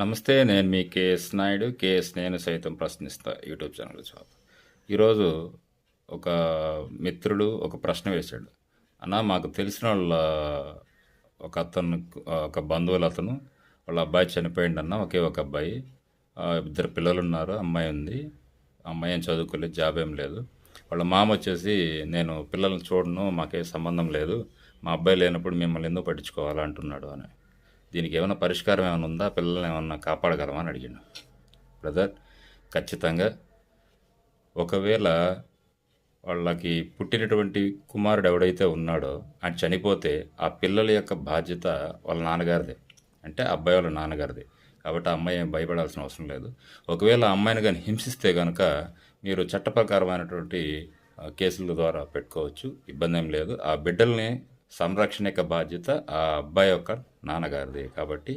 నమస్తే నేను మీ KS Naidu. KS నేను సైతం ప్రశ్నిస్తా యూట్యూబ్ ఛానల్ చాప్ ఈరోజు ఒక మిత్రుడు ఒక ప్రశ్న వేశాడు. అన్న మాకు తెలిసిన వాళ్ళ ఒక అతను ఒక బంధువుల అతను వాళ్ళ అబ్బాయి చనిపోయిండు అన్న ఒకే ఒక అబ్బాయి. ఇద్దరు పిల్లలు ఉన్నారు అమ్మాయి ఉంది. అమ్మాయి ఏం చదువుకోలేదు జాబ్ ఏం లేదు. వాళ్ళ మామ వచ్చేసి నేను పిల్లల్ని చూడను మాకే సంబంధం లేదు. మా అబ్బాయి లేనప్పుడు మిమ్మల్ని ఎందుకు పట్టించుకోవాలంటున్నాడు అని. దీనికి ఏమైనా పరిష్కారం ఏమైనా ఉందా? పిల్లల్ని ఏమన్నా కాపాడగలమా అని అడిగాను బ్రదర్ ఖచ్చితంగా ఒకవేళ వాళ్ళకి పుట్టినటువంటి కుమారుడు ఎవడైతే ఉన్నాడో ఆయన చనిపోతే ఆ పిల్లల యొక్క బాధ్యత వాళ్ళ నాన్నగారిదే. అంటే అబ్బాయి వాళ్ళ నాన్నగారిది. కాబట్టి ఆ అమ్మాయి ఏం భయపడాల్సిన అవసరం లేదు. ఒకవేళ ఆ అమ్మాయిని కానీ హింసిస్తే కనుక మీరు చట్టప్రకారమైనటువంటి కేసుల ద్వారా పెట్టుకోవచ్చు. ఇబ్బంది ఏం లేదు. ఆ బిడ్డల్ని సంరక్షణ యొక్క బాధ్యత ఆ అబ్బాయి యొక్క నాన్నగారిది కాబట్టి